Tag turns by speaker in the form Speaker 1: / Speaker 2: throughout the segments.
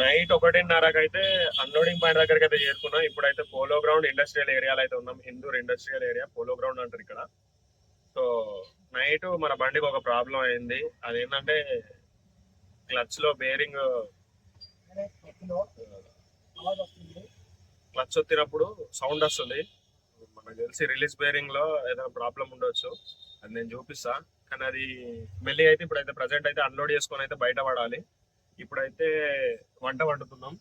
Speaker 1: Night ఒకటిన్నరకు అయితే unloading point దగ్గరికి అయితే చేరుకున్నాం. ఇప్పుడైతే పోలో గ్రౌండ్ ఇండస్ట్రియల్ ఏరియాలో అయితే ఉన్నాం. Indur industrial area polo ground అంటారు ఇక్కడ. సో నైట్ మన బండికి ఒక ప్రాబ్లం అయింది. అదేంటంటే క్లచ్లో బేరింగ్ క్లచ్ వచ్చినప్పుడు సౌండ్ వస్తుంది. మనకు తెలిసి రిలీజ్ బేరింగ్లో ఏదైనా ప్రాబ్లం ఉండొచ్చు. అది నేను చూపిస్తా. కానీ అది మెల్లి అయితే ఇప్పుడైతే ప్రజెంట్ అయితే అన్లోడ్ చేసుకొని అయితే బయట పడాలి. ఇప్పుడైతే వంట వండుతున్నాం.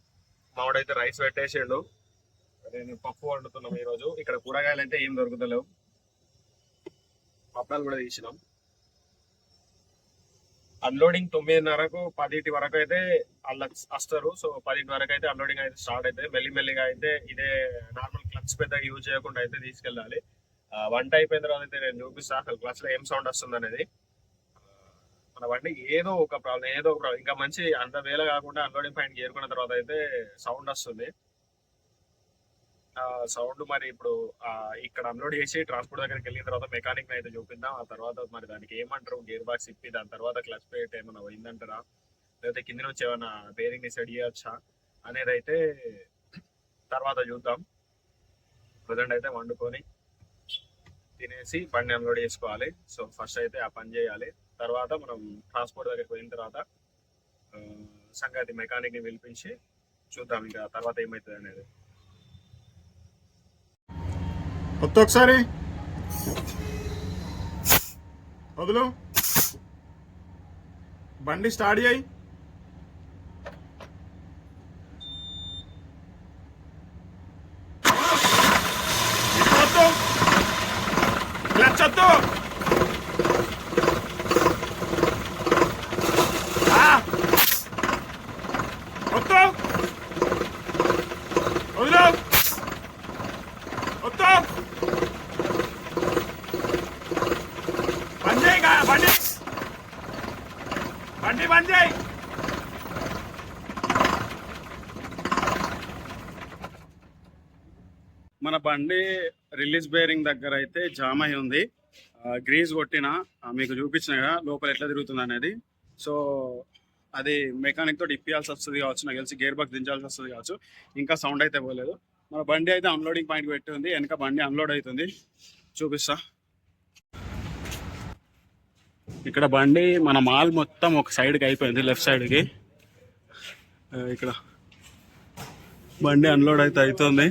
Speaker 1: మామిడైతే రైస్ పెట్టేసిండు. నేను పప్పు వండుతున్నాం ఈరోజు. ఇక్కడ కూరగాయలు అయితే ఏం దొరుకుతలేవు. పప్పాలు కూడా తీసినాం. అన్లోడింగ్ తొమ్మిదిన్నరకు పదింటి వరకు అయితే అలా వస్తారు సో పదింటి వరకు అయితే అన్లోడింగ్ అయితే స్టార్ట్ అయితే మెల్లిమెల్లిగా అయితే ఇదే నార్మల్ క్లచ్ పెద్దగా యూజ్ చేయకుండా అయితే తీసుకెళ్ళాలి. వంట అయిపోయిన తర్వాత అయితే నేను చూపిస్తా. అసలు క్లచ్లో ఏం సౌండ్ వస్తుంది అనేది మన బండికి ఏదో ఒక ప్రాబ్లం ఏదో ఒక ప్రాబ్లం. ఇంకా మంచి అంత వేల కాకుండా అన్లోడింగ్ పాయింట్ చేరుకున్న తర్వాత అయితే సౌండ్ వస్తుంది. ఆ సౌండ్ మరి ఇప్పుడు ఇక్కడ అన్లోడ్ చేసి ట్రాన్స్పోర్ట్ దగ్గరికి వెళ్ళిన తర్వాత మెకానిక్ అయితే చూపిద్దాం. ఆ తర్వాత మరి దానికి ఏమంటారు? గేర్ బాక్స్ ఇప్పి దాని తర్వాత క్లచ్ ప్లేట్ ఏమైనా పోయిందంటారా? లేకపోతే కింద నుంచి ఏమైనా బేరింగ్ని సెట్ చేయొచ్చా? అనేది అయితే తర్వాత చూద్దాం. ప్రజెంట్ అయితే వండుకొని తినేసి బండి అన్లోడ్ చేసుకోవాలి. సో ఫస్ట్ అయితే ఆ పని చేయాలి. తర్వాత మనం ట్రాన్స్పోర్ట్ దగ్గరికి పోయిన తర్వాత సంగతి మెకానిక్ని పిలిపించి చూద్దాం. ఇంకా తర్వాత ఏమవుతుంది అనేది.
Speaker 2: కొత్త ఒకసారి. వదులు. బండి స్టార్ట్ చేయి ఇటు వద్దు. క్లచ్ వద్దు. ఆ. వద్దు. వదులు. వద్దు. బంద్ చేయి గా- బండి బండి బంద్ చేయి
Speaker 1: మన బండి రిలీజ్ బేరింగ్ దగ్గర అయితే జామ్ అయి ఉంది. గ్రీజ్ కొట్టిన మీకు చూపించిన కదా లోపల ఎట్లా తిరుగుతుంది అనేది. సో అది మెకానిక్ తోటి ఇప్పియాల్సి వస్తుంది కావచ్చు నాకు తెలిసి గేర్ బాక్స్ దించాల్సి వస్తుంది కావచ్చు. ఇంకా సౌండ్ అయితే పోలేదు. మన బండి అయితే అన్లోడింగ్ పాయింట్ పెట్టి ఉంది వెనక బండి అన్లోడ్ అవుతుంది. చూపిస్తా. ఇక్కడ బండి మన మాల్ మొత్తం ఒక సైడ్కి అయిపోయింది లెఫ్ట్ సైడ్కి ఇక్కడ. బండి అన్లోడ్ అయితే అవుతుంది.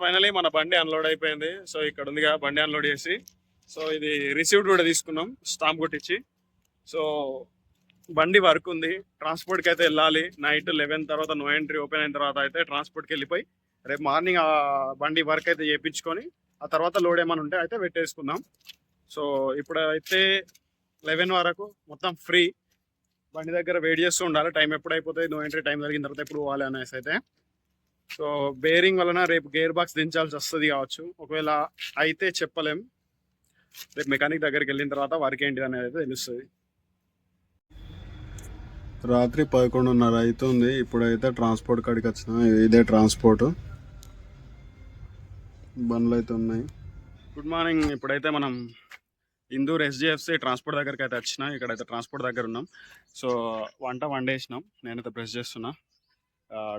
Speaker 1: ఫైనలీ మన బండి అన్లోడ్ అయిపోయింది. సో ఇక్కడ ఉందిగా బండి అన్లోడ్ చేసి. సో ఇది రిసీవ్డ్ కూడా తీసుకున్నాం స్టాంప్ కొట్టించి. సో బండి వర్క్ ఉంది. ట్రాన్స్పోర్ట్కి అయితే వెళ్ళాలి. నైట్ లెవెన్ తర్వాత నో ఎంట్రీ ఓపెన్ అయిన తర్వాత అయితే ట్రాన్స్పోర్ట్కి వెళ్ళిపోయి రేపు మార్నింగ్ ఆ బండి వర్క్ అయితే చేయించుకొని ఆ తర్వాత లోడ్ ఏమైనా ఉంటే అయితే పెట్టేసుకుందాం. సో ఇప్పుడైతే లెవెన్ వరకు మొత్తం ఫ్రీ. బండి దగ్గర వెయిట్ చేస్తూ ఉండాలి. టైం ఎప్పుడు అయిపోతుంది నో ఎంట్రీ టైం జరిగిన తర్వాత ఎప్పుడు పోవాలి అనేసి అయితే. సో బేరింగ్ వలన రేపు గేర్ బాక్స్ దించాల్సి వస్తుంది కావచ్చు. ఒకవేళ అయితే చెప్పలేం. రేపు మెకానిక్ దగ్గరికి వెళ్ళిన తర్వాత వర్క్ ఏంటి అనేది అయితే తెలుస్తుంది.
Speaker 2: రాత్రి పదకొండున్నర అవుతుంది ఇప్పుడైతే ట్రాన్స్పోర్ట్ కాడికి వచ్చిన. ఇదే ట్రాన్స్పోర్ట్ బండ్లు అయితే ఉన్నాయి.
Speaker 1: గుడ్ మార్నింగ్ ఇప్పుడైతే మనం ఇందూర్ ఎస్జిఎఫ్సి ట్రాన్స్పోర్ట్ దగ్గరికి అయితే వచ్చిన. ఇక్కడైతే ట్రాన్స్పోర్ట్ దగ్గర ఉన్నాం. సో వంట వండేసినాం. నేనైతే ప్రెస్ చేస్తున్నా.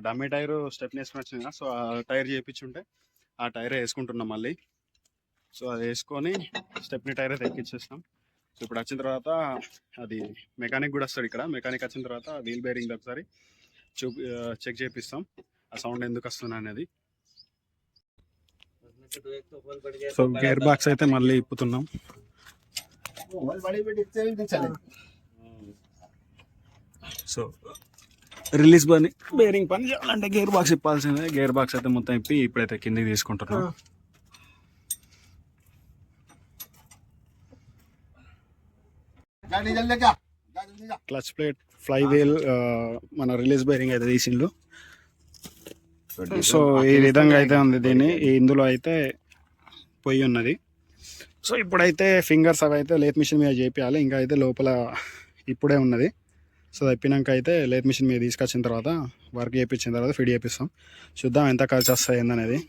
Speaker 1: డమ్మీ టైర్ స్టెప్ వేసుకుని వచ్చిన కదా, సో ఆ టైర్ చేయించుంటే ఆ టైర్ వేసుకుంటున్నాం మళ్ళీ. సో అది వేసుకొని స్టెప్ని టైర్ అయితే ఎక్కించేసినాం సో ఇప్పుడు వచ్చిన తర్వాత అది మెకానిక్ కూడా వస్తాడు ఇక్కడ. మెకానిక్ వచ్చిన తర్వాత వీల్ బేరింగ్ ఒకసారి చూ చెక్ చేపిస్తాం. ఆ సౌండ్ ఎందుకు వస్తుంది అనేది. సో గేర్ బాక్స్ అయితే మళ్ళీ ఇప్పుతున్నాం. సో రిలీజ్ పని. బేరింగ్ పని చేయాలంటే గేర్ బాక్స్ ఇప్పాల్సిందే. గేర్ బాక్స్ అయితే మొత్తం ఇప్పి ఇప్పుడైతే కిందికి తీసుకుంటున్నాం. క్లచ్ ప్లేట్ ఫ్లై వీల్ మన రిలీజ్ బేరింగ్ అయితే తీసిండు. సో ఈ విధంగా అయితే ఉంది దీన్ని. ఈ ఇందులో అయితే పొయ్యి ఉన్నది. సో ఇప్పుడైతే ఫింగర్స్ అవి అయితే లేత్ మిషన్ మీద చేపియాలి. ఇంకా అయితే లోపల ఇప్పుడే ఉన్నది. సో తప్పినాక అయితే లేత్ మిషన్ మీద తీసుకొచ్చిన తర్వాత వర్క్ చేయించిన తర్వాత ఫిడ్ చేపిస్తాం చూద్దాం ఎంత ఖర్చు వస్తాయి ఏందనేది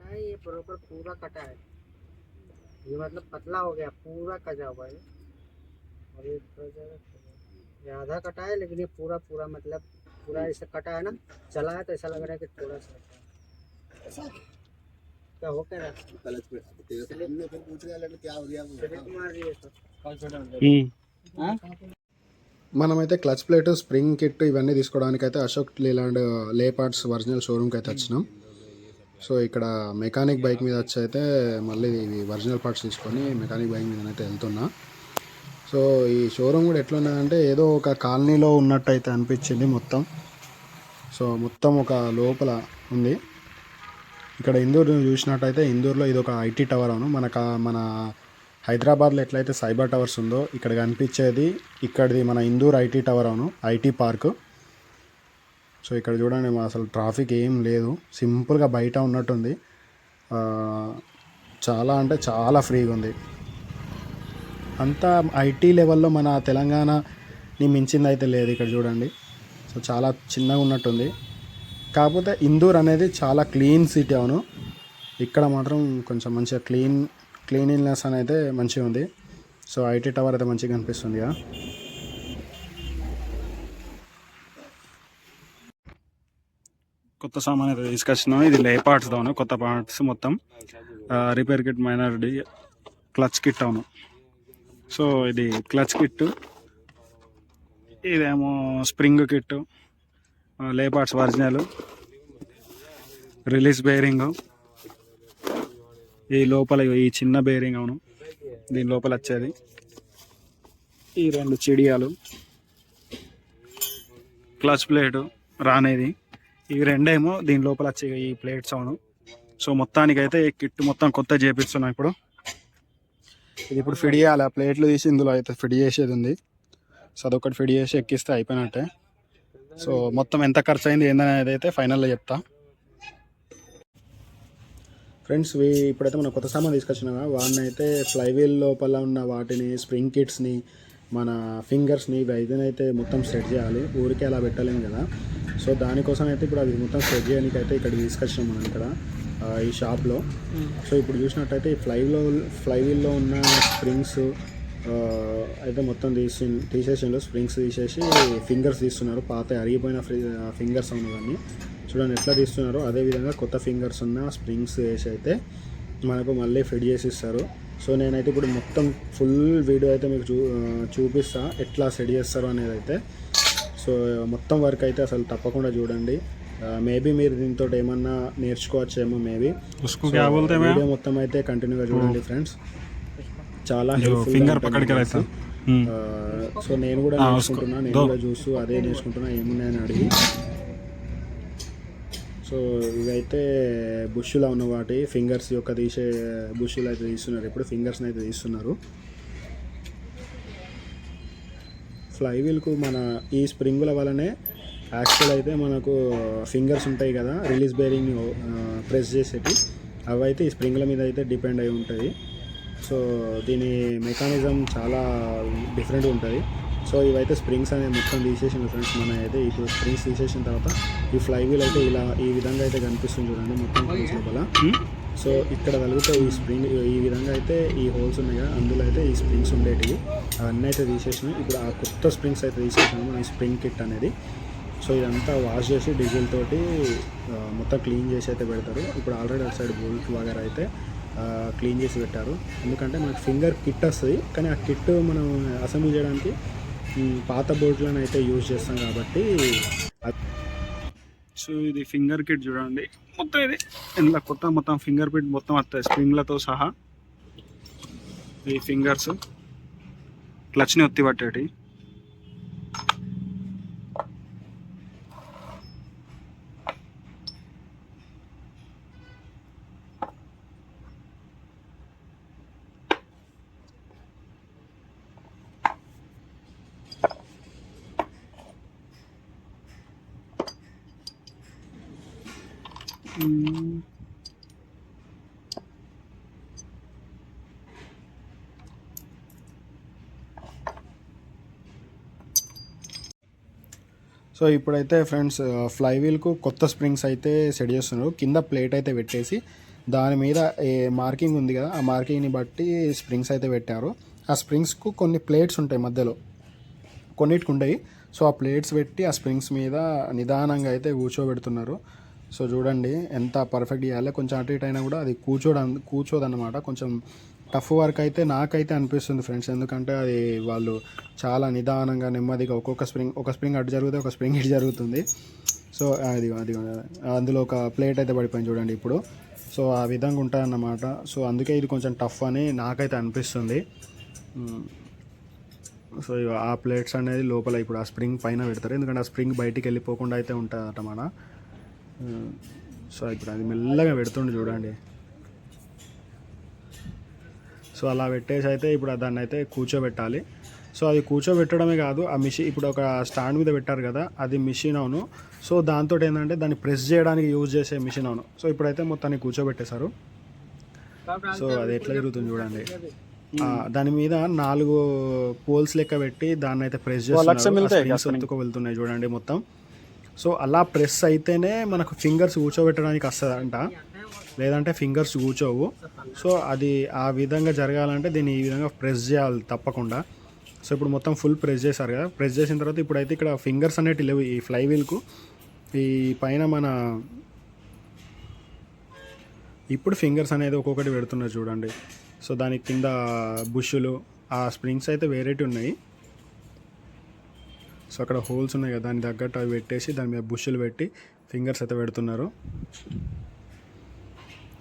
Speaker 3: हाँ, ये प्रॉपर पूरा कटा है ये मतलब पतला हो गया पूरा कटा हुआ है और ये थोड़ा ज़्यादा कटा है। ये आधा कटा है लेकिन ये पूरा पूरा मतलब पूरा ऐसे कटा है ना चला है तो ऐसा लग रहा है कि थोड़ा सा
Speaker 1: మనమైతే క్లచ్ ప్లేట్ స్ప్రింగ్ కిట్ ఇవన్నీ తీసుకోవడానికి అయితే అశోక్ లేలాండ్ లే పార్ట్స్ ఒరిజినల్ షోరూమ్కి అయితే వచ్చినాం. సో ఇక్కడ మెకానిక్ బైక్ మీద వచ్చి అయితే మళ్ళీ ఇవి ఒరిజినల్ పార్ట్స్ తీసుకొని మెకానిక్ బైక్ మీద అయితే వెళ్తున్నా. సో ఈ షోరూమ్ కూడా ఎట్లున్నదంటే ఏదో ఒక కాలనీలో ఉన్నట్టు అయితే అనిపించింది మొత్తం. సో మొత్తం ఒక లోపల ఉంది. ఇక్కడ ఇందూర్ చూసినట్టయితే ఇందూర్లో ఇది ఒక ఐటీ టవర్ అవును. మనకు మన హైదరాబాద్లో ఎట్లయితే సైబర్ టవర్స్ ఉందో ఇక్కడ కనిపించేది ఇక్కడిది మన ఇందూర్ ఐటీ టవర్ అవును ఐటీ పార్క్. సో ఇక్కడ చూడండి అసలు ట్రాఫిక్ ఏం లేదు. సింపుల్గా బయట ఉన్నట్టుంది. చాలా అంటే చాలా ఫ్రీగా ఉంది. అంతా ఐటీ లెవెల్లో మన తెలంగాణని మించింది అయితే లేదు ఇక్కడ చూడండి. సో చాలా చిన్నగా ఉన్నట్టుంది. కాకపోతే ఇందూర్ అనేది చాలా క్లీన్ సిటీ అవును. ఇక్కడ మాత్రం కొంచెం మంచిగా క్లీన్ క్లీనినెస్ అని అయితే మంచిగా ఉంది. సో ఐటీ టవర్ అయితే మంచిగా కనిపిస్తుంది కదా కొత్త సామాన్ అయితే తీసుకొచ్చినాం. ఇది లే పార్ట్స్ అవును కొత్త పార్ట్స్ మొత్తం. రిపేర్ కిట్ మైనారిటీ క్లచ్ కిట్ అవును. సో ఇది క్లచ్ కిట్ ఇదేమో స్ప్రింగ్ కిట్ లేపార్ట్స్ ఒరిజినల్ రిలీజ్ బేరింగ్ ఈ లోపల ఈ చిన్న బేరింగ్ అవును. దీని లోపల వచ్చేది. ఈ రెండు చిడియాలు క్లచ్ ప్లేటు రానేది. ఇవి రెండేమో దీని లోపల వచ్చే ఈ ప్లేట్స్ అవును. సో మొత్తానికైతే ఈ కిట్ మొత్తం కొత్త చేపిస్తున్నా ఇప్పుడు. ఇది ఇప్పుడు ఫిడ్ చేయాలి ఆ ప్లేట్లు తీసి ఇందులో అయితే ఫిడ్ చేసేది ఉంది. సో అదొకటి ఫిడ్ చేసి ఎక్కిస్తే అయిపోయినట్టే. సో మొత్తం ఎంత ఖర్చు అయింది ఏందనేది అయితే ఫైనల్లో చెప్తా. ఫ్రెండ్స్ వీ ఇప్పుడైతే మనం కొత్త సామాన్ తీసుకొచ్చినాగా వాడిని అయితే ఫ్లైవీల్ లోపల ఉన్న వాటిని స్ప్రింగ్ కిట్స్ని మన ఫింగర్స్ని అయితే మొత్తం సెట్ చేయాలి. ఊరికే అలా పెట్టలేము కదా. సో దానికోసం అయితే ఇప్పుడు అవి మొత్తం సెట్ చేయడానికి అయితే ఇక్కడ తీసుకొచ్చినాం మనం ఇక్కడ ఈ షాప్లో. సో ఇప్పుడు చూసినట్టయితే ఈ ఫ్లైవ్లో ఫ్లైవీల్లో ఉన్న స్ప్రింగ్స్ అయితే మొత్తం తీసి తీసేసిండు స్ప్రింగ్స్ తీసేసి ఫింగర్స్ తీస్తున్నారు. పాత అరిగిపోయిన ఫింగర్స్ ఉన్నదాన్ని చూడండి ఎట్లా తీస్తున్నారు. అదేవిధంగా కొత్త ఫింగర్స్ ఉన్న స్ప్రింగ్స్ వేసి అయితే మనకు మళ్ళీ ఫిట్ చేసి ఇస్తారు సో నేనైతే ఇప్పుడు మొత్తం ఫుల్ వీడియో అయితే మీకు చూ చూపిస్తా. ఎట్లా సెట్ చేస్తారు అనేది అయితే. సో మొత్తం వర్క్ అయితే అసలు తప్పకుండా చూడండి. మేబీ మీరు దీంతో ఏమన్నా నేర్చుకోవచ్చేమో మేబీ. వీడియో మొత్తం అయితే కంటిన్యూగా చూడండి ఫ్రెండ్స్. చాలా ఫింగర్
Speaker 2: పక్కడికి సో
Speaker 1: hmm. uh, నేను కూడా నేర్చుకుంటున్నా నేను కూడా చూస్తూ అదే నేర్చుకుంటున్నా ఏమున్నాయని అడిగి. సో ఇవైతే బుష్లో ఉన్న వాటి ఫింగర్స్ యొక్క తీసే బుష్లు అయితే తీస్తున్నారు. ఇప్పుడు ఫింగర్స్ని అయితే తీస్తున్నారు. ఫ్లై వీల్కు మన ఈ స్ప్రింగుల వలనే యాక్చువల్ అయితే మనకు ఫింగర్స్ ఉంటాయి కదా రిలీజ్ బేరింగ్ ప్రెస్ చేసేటి. అవైతే ఈ స్ప్రింగ్ల మీద అయితే డిపెండ్ అయి ఉంటుంది. సో దీని మెకానిజం చాలా డిఫరెంట్ ఉంటుంది. సో ఇవైతే స్ప్రింగ్స్ అనేది మొత్తం తీసేసిన ఫ్రెండ్స్ మన అయితే ఇప్పుడు స్ప్రింగ్స్ తీసేసిన తర్వాత ఈ ఫ్లై వీల్ అయితే ఇలా ఈ విధంగా అయితే కనిపిస్తుంది చూడండి మొత్తం holes లోపల. సో ఇక్కడ కలిగితే ఈ స్ప్రింగ్ ఈ విధంగా అయితే ఈ హోల్స్ ఉన్నాయి కదా అందులో అయితే ఈ స్ప్రింగ్స్ ఉండేటివి. అవన్నీ అయితే తీసేసినాం. ఇప్పుడు ఆ కొత్త స్ప్రింగ్స్ అయితే తీసేసినాము ఈ స్ప్రింగ్ కిట్ అనేది. సో ఇదంతా వాష్ చేసి డీజిల్ తోటి మొత్తం క్లీన్ చేసి అయితే పెడతారు. ఇప్పుడు ఆల్రెడీ అటు సైడ్ బోల్ట్ వగేరా అయితే క్లీన్ చేసి పెట్టారు. ఎందుకంటే మనకు ఫింగర్ కిట్ వస్తుంది. కానీ ఆ కిట్ మనం అసెంబ్లీ చేయడానికి పాత బోట్లను అయితే యూజ్ చేస్తాం కాబట్టి
Speaker 2: సో ఇది ఫింగర్ కిట్ చూడండి. మొత్తం ఇది. ఇందులో కొత్త మొత్తం ఫింగర్ ప్రింట్ మొత్తం వస్తాయి స్ప్రింగ్లతో సహా. ఈ ఫింగర్స్. క్లచ్ని ఒత్తి పట్టేటి
Speaker 1: సో ఇప్పుడైతే ఫ్రెండ్స్ ఫ్లై వీల్కు కొత్త స్ప్రింగ్స్ అయితే సెట్ చేస్తున్నారు. కింద ప్లేట్ అయితే పెట్టేసి దాని మీద ఏ మార్కింగ్ ఉంది కదా ఆ మార్కింగ్ని బట్టి స్ప్రింగ్స్ అయితే పెట్టారు. ఆ స్ప్రింగ్స్కు కొన్ని ప్లేట్స్ ఉంటాయి మధ్యలో కొన్నిటికి ఉండయి సో ఆ ప్లేట్స్ పెట్టి ఆ స్ప్రింగ్స్ మీద నిదానంగా అయితే కూర్చోబెడుతున్నారు. సో చూడండి ఎంత పర్ఫెక్ట్ చేయాలి. కొంచెం అటు ఇటు అయినా కూడా అది కూర్చోడ కూర్చోదన్నమాట. కొంచెం టఫ్ వర్క్ అయితే నాకైతే అనిపిస్తుంది ఫ్రెండ్స్ ఎందుకంటే అది వాళ్ళు చాలా నిదానంగా నెమ్మదిగా ఒక్కొక్క స్ప్రింగ్ ఒక స్ప్రింగ్ అటు జరుగుతుంది ఒక స్ప్రింగ్ ఇటు జరుగుతుంది. సో అది అది అందులో ఒక ప్లేట్ అయితే పడిపోయింది చూడండి ఇప్పుడు. సో ఆ విధంగా ఉంటాయన్నమాట. సో అందుకే ఇది కొంచెం టఫ్ అని నాకైతే అనిపిస్తుంది. సో ఆ ప్లేట్స్ అనేది లోపల ఇప్పుడు ఆ స్ప్రింగ్ పైన పెడతారు. ఎందుకంటే ఆ స్ప్రింగ్ బయటికి వెళ్ళిపోకుండా అయితే ఉంటుంది అన్నమాట సో ఇప్పుడు అది మెల్లగా పెడుతుండే చూడండి. సో అలా పెట్టేసి అయితే ఇప్పుడు దాన్ని అయితే కూర్చోబెట్టాలి. సో అది కూర్చోబెట్టడమే కాదు ఆ మిషన్ ఇప్పుడు ఒక స్టాండ్ మీద పెట్టారు కదా అది మిషన్ అవును. సో దాంతో ఏంటంటే దాన్ని ప్రెస్ చేయడానికి యూజ్ చేసే మిషన్ అవును. సో ఇప్పుడైతే మొత్తాన్ని కూర్చోబెట్టేశారు. సో అది ఎట్లా జరుగుతుంది చూడండి. దాని మీద నాలుగు పోల్స్ లెక్క పెట్టి దాన్ని అయితే ప్రెస్ చేస్తున్నారు. వెళ్తున్నాయి చూడండి మొత్తం. సో అలా ప్రెస్ అయితేనే మనకు ఫింగర్స్ కూర్చోబెట్టడానికి వస్తుందంట. లేదంటే ఫింగర్స్ కూర్చోవు. సో అది ఆ విధంగా జరగాలంటే దీన్ని ఈ విధంగా ప్రెస్ చేయాలి తప్పకుండా. సో ఇప్పుడు మొత్తం ఫుల్ ప్రెస్ చేశారు కదా. ప్రెస్ చేసిన తర్వాత ఇప్పుడైతే ఇక్కడ ఫింగర్స్ అనేటివి లేవు ఈ ఫ్లై వీల్కు ఈ పైన మన ఇప్పుడు ఫింగర్స్ అనేది ఒక్కొక్కటి పెడుతున్నారు చూడండి. సో దాని కింద బుష్లు ఆ స్ప్రింగ్స్ అయితే వేరేటి ఉన్నాయి. సో అక్కడ హోల్స్ ఉన్నాయి కదా దాని తగ్గట్టు అవి పెట్టేసి దాని మీద బుష్లు పెట్టి ఫింగర్స్ అయితే పెడుతున్నారు.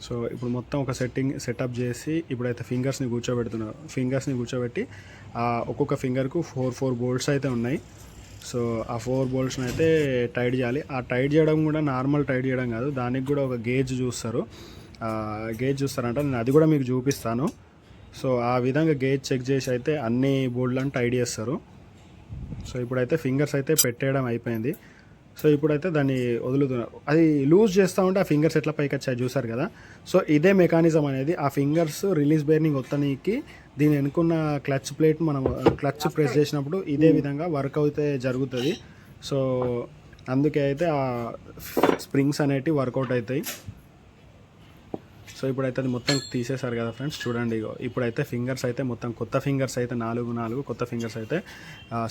Speaker 1: సో ఇప్పుడు మొత్తం ఒక సెట్టింగ్ సెటప్ చేసి ఇప్పుడైతే ఫింగర్స్ని కూర్చోబెడుతున్నారు. ఫింగర్స్ని కూర్చోబెట్టి ఆ ఒక్కొక్క ఫింగర్కు ఫోర్ ఫోర్ బోల్ట్స్ అయితే ఉన్నాయి. సో ఆ ఫోర్ బోల్ట్స్ని అయితే టైట్ చేయాలి. ఆ టైట్ చేయడం కూడా నార్మల్ టైట్ చేయడం కాదు దానికి కూడా ఒక గేజ్ చూస్తారు. ఆ గేజ్ చూస్తారంట నేను అది కూడా మీకు చూపిస్తాను. సో ఆ విధంగా గేజ్ చెక్ చేసి అయితే అన్ని బోల్డ్లను టైట్ చేస్తారు. సో ఇప్పుడైతే ఫింగర్స్ అయితే పెట్టేయడం అయిపోయింది. సో ఇప్పుడైతే దాన్ని వదులుతున్నారు అది లూజ్ చేస్తూ ఉంటే ఆ ఫింగర్స్ ఎట్లా పైకి వచ్చాయి చూసారు కదా? సో ఇదే మెకానిజం అనేది ఆ ఫింగర్స్ రిలీజ్ బేరింగ్ ఒత్తనీకి దీని వెనుకున్న క్లచ్ ప్లేట్ మనం క్లచ్ ప్రెస్ చేసినప్పుడు ఇదే విధంగా వర్క్ అయితే జరుగుతుంది. సో అందుకే అయితే ఆ స్ప్రింగ్స్ అనేటివి వర్కౌట్ అవుతాయి. సో ఇప్పుడైతే అది మొత్తం తీసేశారు కదా ఫ్రెండ్స్. చూడండి ఇప్పుడైతే ఫింగర్స్ అయితే మొత్తం కొత్త ఫింగర్స్ అయితే నాలుగు నాలుగు కొత్త ఫింగర్స్ అయితే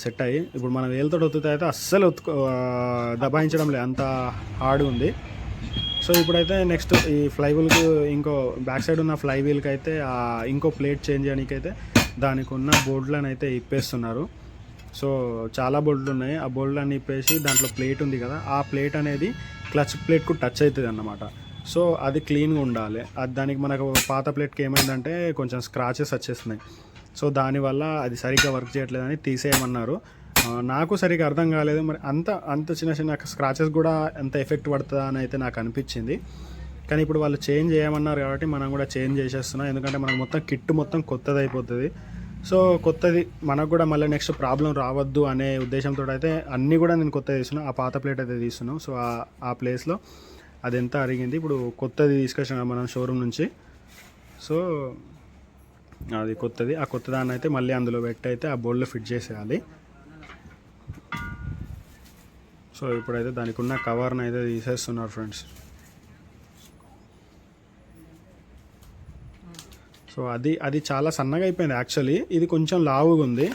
Speaker 1: సెట్ అయ్యి ఇప్పుడు మనం వేలతో ఒత్తుతే అయితే అస్సలు ఒత్తు దబాయించడం లేదు. అంత హార్డ్ ఉంది. సో ఇప్పుడైతే నెక్స్ట్ ఈ ఫ్లై వీల్కి ఇంకో బ్యాక్ సైడ్ ఉన్న ఫ్లై వీల్కి అయితే ఇంకో ప్లేట్ చేంజ్ చేయడానికి అయితే దానికి ఉన్న బోర్డులను అయితే ఇప్పేస్తున్నారు. సో చాలా బోల్డ్లు ఉన్నాయి. ఆ బోల్డ్లన్నీ ఇప్పేసి దాంట్లో ప్లేట్ ఉంది కదా ఆ ప్లేట్ అనేది క్లచ్ ప్లేట్కు టచ్ అవుతుంది అన్నమాట. సో అది క్లీన్గా ఉండాలి. అది దానికి మనకు పాత ప్లేట్కి ఏమైందంటే కొంచెం స్క్రాచెస్ వచ్చేస్తున్నాయి సో దానివల్ల అది సరిగ్గా వర్క్ చేయట్లేదని తీసేయమన్నారు. నాకు సరిగ్గా అర్థం కాలేదు. మరి అంత అంత చిన్న చిన్న స్క్రాచెస్ కూడా ఎంత ఎఫెక్ట్ పడుతుందా అని అయితే నాకు అనిపించింది. కానీ ఇప్పుడు వాళ్ళు చేంజ్ చేయమన్నారు కాబట్టి మనం కూడా చేంజ్ చేసేస్తున్నాం. ఎందుకంటే మనకు మొత్తం కిట్ మొత్తం కొత్తది అయిపోతుంది సో కొత్తది మనకు కూడా మళ్ళీ నెక్స్ట్ ప్రాబ్లం రావద్దు అనే ఉద్దేశంతో అయితే అన్నీ కూడా నేను కొత్తది తీసుకున్నాను ఆ పాత ప్లేట్ అయితే తీసుకున్నాం. సో ఆ- ఆ ప్లేస్లో అది ఎంత అరిగింది? ఇప్పుడు కొత్తది తీసుకొచ్చిన మనం షోరూమ్ నుంచి. సో అది కొత్తది. ఆ కొత్త దాన్ని అయితే మళ్ళీ అందులో పెట్టి అయితే ఆ బోర్డులో ఫిట్ చేసేయాలి. సో ఇప్పుడైతే దానికి ఉన్న కవర్ని అయితే తీసేస్తున్నారు ఫ్రెండ్స్ సో అది అది చాలా సన్నగా అయిపోయింది యాక్చువల్లీ ఇది కొంచెం లావుగా ఉంది.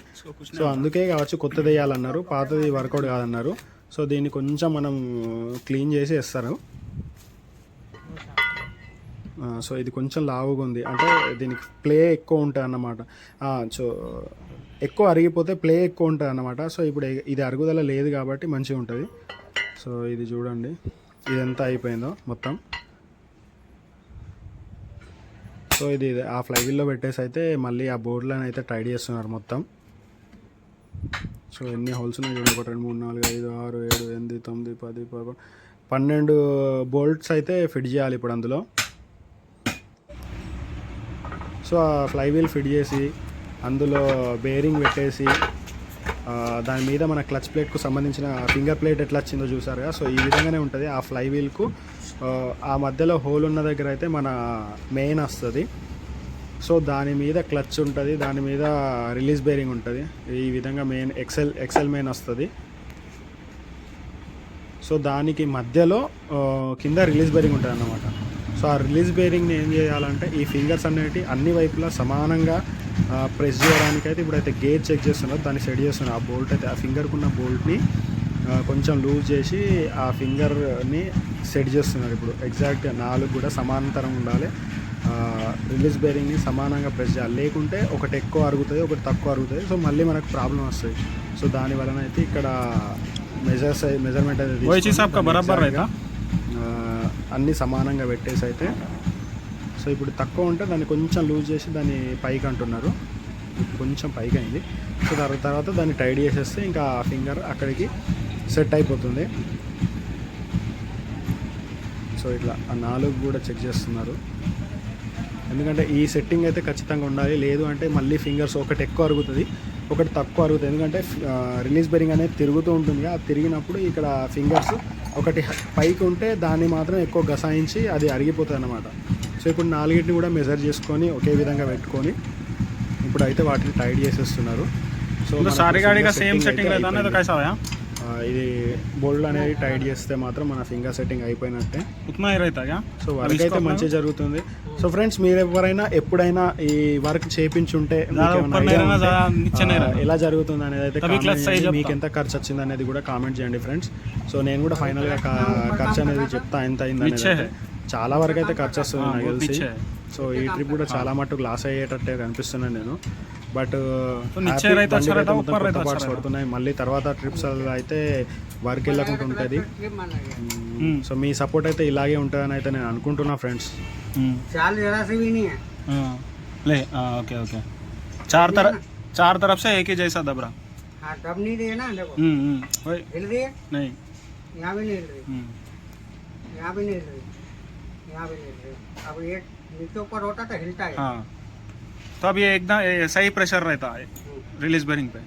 Speaker 1: సో అందుకే కావచ్చు కొత్తది వేయాలన్నారు పాతది వర్కౌట్ కాదన్నారు. సో దీన్ని కొంచెం మనం క్లీన్ చేసి వేస్తారు. సో ఇది కొంచెం లావుగా ఉంది. అంటే దీనికి ప్లే ఎక్కువ ఉంటుంది అన్నమాట. సో ఎక్కువ అరిగిపోతే ప్లే ఎక్కువ ఉంటుంది అన్నమాట. సో ఇప్పుడు ఇది అరుగుదల లేదు కాబట్టి మంచిగా ఉంటుంది. సో ఇది చూడండి. ఇది ఎంత అయిపోయిందో మొత్తం. సో ఇది ఆ ఫ్లైవీల్లో పెట్టేసి అయితే మళ్ళీ ఆ బోర్డులను అయితే టైడ్ చేస్తున్నారు మొత్తం. సో ఎన్ని హోల్స్ ఉన్నాయి చూడండి. ఒకటి రెండు మూడు నాలుగు ఐదు ఆరు ఏడు ఎనిమిది తొమ్మిది పది పదకొండు పన్నెండు బోల్ట్స్ అయితే ఫిట్ చేయాలి ఇప్పుడు అందులో. సో ఆ ఫ్లై వీల్ ఫిట్ చేసి అందులో బేరింగ్ పెట్టేసి దాని మీద మన క్లచ్ ప్లేట్కు సంబంధించిన ఫింగర్ ప్లేట్ ఎట్లా వచ్చిందో చూసారుగా? సో ఈ విధంగానే ఉంటుంది ఆ ఫ్లై వీల్కు ఆ, మధ్యలో హోల్ ఉన్న దగ్గర అయితే మన మెయిన్ వస్తుంది. సో దాని మీద క్లచ్ ఉంటుంది దాని మీద రిలీజ్ బేరింగ్ ఉంటుంది. ఈ విధంగా మెయిన్ ఎక్సెల్ ఎక్సెల్ మెయిన్ వస్తుంది. సో దానికి మధ్యలో కింద రిలీజ్ బేరింగ్ ఉంటుంది అన్నమాట సో ఆ రిలీజ్ బేరింగ్ని ఏం చేయాలంటే ఈ ఫింగర్స్ అనేవి అన్ని వైపులా సమానంగా ప్రెస్ చేయడానికి అయితే ఇప్పుడైతే గేజ్ చెక్ చేస్తున్నారు. దాన్ని సెట్ చేస్తున్నారు. ఆ బోల్ట్ అయితే ఆ ఫింగర్కి ఉన్న బోల్ట్ని కొంచెం లూజ్ చేసి ఆ ఫింగర్ని సెట్ చేస్తున్నారు ఇప్పుడు. ఎగ్జాక్ట్ నాలుగు కూడా సమాంతరం ఉండాలి. రిలీజ్ బేరింగ్ని సమానంగా ప్రెస్ చేయాలి. లేకుంటే ఒకటి ఎక్కువ అరుగుతుంది ఒకటి తక్కువ అరుగుతుంది సో మళ్ళీ మనకు ప్రాబ్లం వస్తుంది సో దాని వలన అయితే ఇక్కడ మెజర్స్ మెజర్మెంట్ అయితే అన్ని సమానంగా పెట్టేసి అయితే సో ఇప్పుడు తక్కువ ఉంటే దాన్ని కొంచెం లూజ్ చేసి దాన్ని పైకి అంటున్నారు. ఇప్పుడు కొంచెం పైకి అయింది సో తర్వాత తర్వాత దాన్ని టైడ్ చేసేస్తే ఇంకా ఫింగర్ అక్కడికి సెట్ అయిపోతుంది. సో ఇట్లా ఆ నాలుగు కూడా చెక్ చేస్తున్నారు. ఎందుకంటే ఈ సెట్టింగ్ అయితే ఖచ్చితంగా ఉండాలి. లేదు అంటే మళ్ళీ ఫింగర్స్ ఒకటి ఎక్కువ అరుగుతుంది ఒకటి తక్కువ అరుగుతుంది. ఎందుకంటే రిలీజ్ బెరింగ్ అనేది తిరుగుతూ ఉంటుంది. ఆ తిరిగినప్పుడు ఇక్కడ ఫింగర్స్ ఒకటి పైకి ఉంటే దాన్ని మాత్రం ఎక్కువ గసాయించి అది అరిగిపోతుంది అనమాట సో ఇప్పుడు నాలుగింటిని కూడా మెజర్ చేసుకొని ఒకే విధంగా పెట్టుకొని ఇప్పుడు అయితే వాటిని టైట్ చేసేస్తున్నారు. సో
Speaker 2: సారీ
Speaker 1: గాడి
Speaker 2: సేమ్ సెట్టింగ్
Speaker 1: లేదా ఇది బోల్డ్ అనేది టైట్ చేస్తే మాత్రం మన ఫింగర్ సెట్టింగ్ అయిపోయినట్టే.
Speaker 2: అవుతాయా
Speaker 1: సో వర్క్ అయితే మంచిగా జరుగుతుంది. సో ఫ్రెండ్స్ మీరు ఎవరైనా ఎప్పుడైనా ఈ వర్క్ చేపించుంటే ఎలా జరుగుతుంది అనేది అయితే మీకు ఎంత ఖర్చు వచ్చింది అనేది కూడా కామెంట్ చేయండి ఫ్రెండ్స్. సో నేను కూడా ఫైనల్గా ఖర్చు అనేది చెప్తా ఎంత అయిందని చాలా వరకు అయితే ఖర్చు వస్తుంది నాకు తెలిసి. సో ఈ ట్రిప్ కూడా చాలా మటుకు లాస్ అయ్యేటట్టే కనిపిస్తున్నాను నేను బట్
Speaker 2: तो नीचे रहता अच्छा रहता, ऊपर रहता अच्छा रहता।
Speaker 1: పడుతున్నాయి మళ్ళీ తర్వాత ట్రిప్స్ అయితే వర్క్ వెళ్ళకుండా ఉంటుంది
Speaker 3: ट्रिप मारना गया
Speaker 2: हम्म।
Speaker 1: సో మీ సపోర్ట్ అయితే ఇలాగే ఉంటుందని అయితే నేను అనుకుంటున్నా ఫ్రెండ్స్
Speaker 2: हम्म,
Speaker 3: चाल जरा से भी नहीं है
Speaker 2: हाँ, ले हाँ ओके ओके चार तरफ चार तरफ से एक ही जैसा दबरा
Speaker 3: हाँ दब नहीं रही है ना देखो
Speaker 2: हम्म हम्म, वही
Speaker 3: हिल रही है
Speaker 2: नहीं
Speaker 3: यहाँ भी नहीं हिल रही
Speaker 2: हम्म,
Speaker 3: यहाँ भी नहीं हिल रही यहाँ भी नहीं हिल रही अब ये नीचे ऊपर होता तो हिलता है
Speaker 2: हाँ तो अब ये एकदम ये सही प्रेशर रहता है रिलीज बेरिंग पे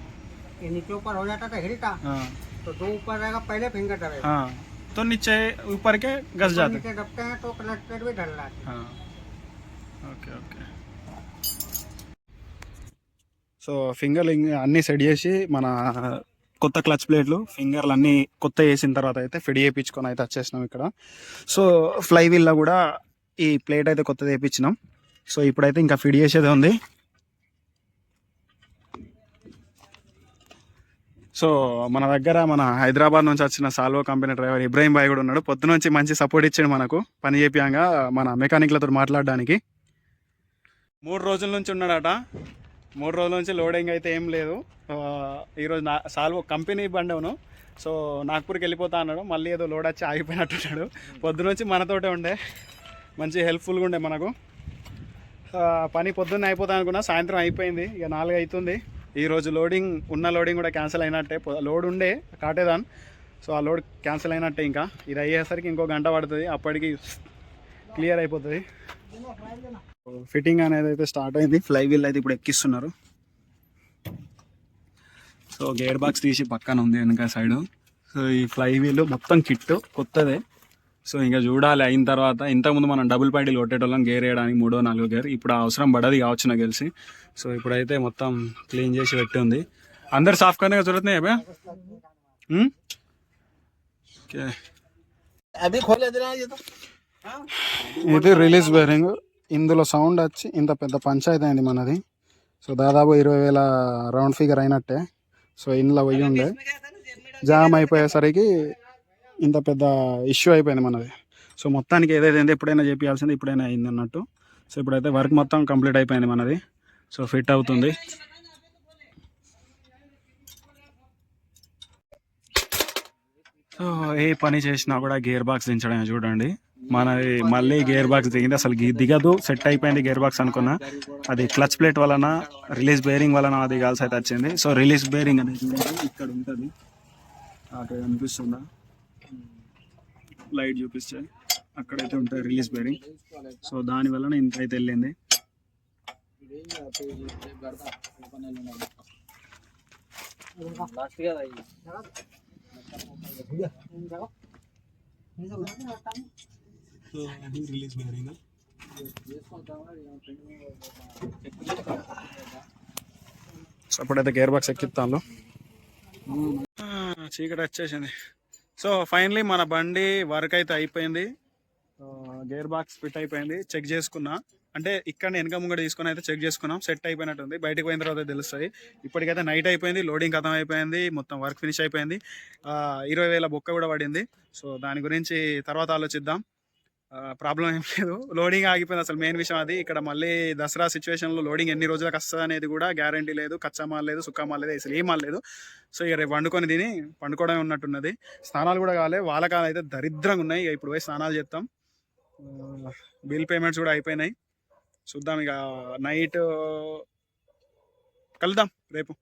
Speaker 3: ये नीचे ऊपर हो जाता तो हिलता
Speaker 2: हाँ
Speaker 3: तो दो ऊपर रहेगा पहले फिंगर दबेगा
Speaker 2: हाँ तो नीचे ऊपर के घस
Speaker 3: ऊपर
Speaker 2: जाते
Speaker 3: नीचे दबते हैं तो क्लच प्लेट भी ढल रहा है
Speaker 2: हाँ ఓకే ఓకే
Speaker 1: సో ఫింగర్లు అన్నీ సెట్ చేసి మన కొత్త క్లచ్ ప్లేట్లు ఫింగర్లు అన్నీ కొత్త వేసిన తర్వాత అయితే ఫిడ్ చేయించుకొని అయితే వచ్చేసినాం ఇక్కడ సో ఫ్లై వీల్లో కూడా ఈ ప్లేట్ అయితే కొత్తది వేయించినాం సో ఇప్పుడైతే ఇంకా ఫిడ్ చేసేదే ఉంది. సో మన దగ్గర మన హైదరాబాద్ నుంచి వచ్చిన సాల్వో కంపెనీ డ్రైవర్ ఇబ్రాహీం భాయ్ కూడా ఉన్నాడు. పొద్దు నుంచి మంచి సపోర్ట్ ఇచ్చాడు మనకు. పని చేపియంగా మన మెకానిక్లతో మాట్లాడడానికి. మూడు రోజుల నుంచి ఉన్నాడట. మూడు రోజుల నుంచి లోడింగ్ అయితే ఏం లేదు. ఈరోజు నా సాల్వో కంపెనీ బండవును. సో నాగ్పూర్కి వెళ్ళిపోతా అన్నాడు. మళ్ళీ ఏదో లోడ్ వచ్చి ఆగిపోయినట్టున్నాడు. పొద్దు నుంచి మనతోటే ఉండే. మంచి హెల్ప్ఫుల్గా ఉండే మనకు. పని పొద్దున్న అయిపోతా అనుకున్నా సాయంత్రం అయిపోయింది ఇక నాలుగు అవుతుంది. ఈరోజు లోడింగ్ ఉన్న లోడింగ్ కూడా క్యాన్సిల్ అయినట్టే. లోడ్ ఉండే కాటేదాన్. సో ఆ లోడ్ క్యాన్సిల్ అయినట్టే ఇంకా. ఇది అయ్యేసరికి ఇంకో గంట పడుతుంది అప్పటికి క్లియర్ అయిపోతుంది. ఫిట్టింగ్ అనేది అయితే స్టార్ట్ అయింది ఫ్లై వీల్ అయితే ఇప్పుడు ఎక్కిస్తున్నారు. సో గేర్ బాక్స్ తీసి పక్కన ఉంది వెనక సైడ్ సో ఈ ఫ్లై వీల్ మొత్తం కిట్ కొత్తదే. సో ఇంకా చూడాలి అయిన తర్వాత ఇంతకుముందు మనం డబుల్ ప్యాడీలు కొట్టేటోళ్ళం గేర్ వేయడానికి మూడో నాలుగో గేర్. ఇప్పుడు అవసరం పడది కావచ్చు నాకు తెలిసి. సో ఇప్పుడైతే మొత్తం క్లీన్ చేసి పెట్టి ఉంది అందరు సాఫ్
Speaker 4: కానీ చూడతాయి అభ్యా
Speaker 1: ఇది రిలీజ్ బేరింగ్ ఇందులో సౌండ్ వచ్చి ఇంత పెద్ద పంచాయతీ అయింది మనది. సో దాదాపు ఇరవై వేల రౌండ్ ఫిగర్ అయినట్టే. సో ఇందులో పోయి ఉండే. జామ్ అయిపోయేసరికి ఇంత పెద్ద ఇష్యూ అయిపోయింది మనది. సో మొత్తానికి ఏదైతే ఉందో ఎప్పుడైనా చేపించాల్సింది ఇప్పుడైనా అయింది అన్నట్టు. సో ఇప్పుడైతే వర్క్ మొత్తం కంప్లీట్ అయిపోయింది మనది. సో ఫిట్ అవుతుంది. సో ఏ పని చేసినా కూడా గేర్ బాక్స్ దించడమే చూడండి. మనది మళ్ళీ గేర్ బాక్స్ దిగింది. అసలు దిగదు. సెట్ అయిపోయింది గేర్ బాక్స్ అనుకున్నా. అది క్లచ్ ప్లేట్ వలన రిలీజ్ బేరింగ్ వలన అది కాల్సి అయితే వచ్చింది. సో రిలీజ్ బేరింగ్ అనేది ఇక్కడ ఉంటుంది. అక్కడ కనిపిస్తుందా? లైట్ చూపిస్తే అక్కడైతే ఉంటుంది రిలీజ్ బేరింగ్ సో దానివల్ల ఇంత అయితే వెళ్ళింది. సో అప్పుడైతే గేర్ బాక్స్ ఎక్కిస్తాను చీకటి వచ్చేసింది. సో ఫైనలీ మన బండి వర్క్ అయితే అయిపోయింది.
Speaker 2: గేర్ బాక్స్ ఫిట్ అయిపోయింది. చెక్ చేసుకున్నా. అంటే ఇక్కడ వెనక ముంగడ తీసుకుని అయితే చెక్ చేసుకున్నాం. సెట్ అయిపోయినట్టు ఉంది. బయటకు పోయిన తర్వాత తెలుస్తుంది ఇప్పటికైతే నైట్ అయిపోయింది. లోడింగ్ ఖతం అయిపోయింది. మొత్తం వర్క్ ఫినిష్ అయిపోయింది. ఇరవై వేల బొక్క కూడా పడింది. సో దాని గురించి తర్వాత ఆలోచిద్దాం. ప్రాబ్లం ఏం లేదు. లోడింగ్ ఆగిపోయింది అసలు మెయిన్ విషయం అది. ఇక్కడ మళ్ళీ దసరా సిచ్యువేషన్లో లోడింగ్ ఎన్ని రోజులకు వస్తుంది అనేది కూడా గ్యారంటీ లేదు. కచ్చా మాల్ లేదు సుక్కా మాల్ లేదు అసలు ఏం మాల్ లేదు. సో ఇక రేపు వండుకొని తిని పండుకోవడమే ఉన్నట్టున్నది. స్నానాలు కూడా కాలే. వాళ్ళకాలు అయితే దరిద్రంగా ఉన్నాయి. ఇప్పుడు పోయి స్నానాలు చేస్తాం బిల్ పేమెంట్స్ కూడా అయిపోయినాయి. చూద్దాం ఇక. నైట్ కలుద్దాం రేపు.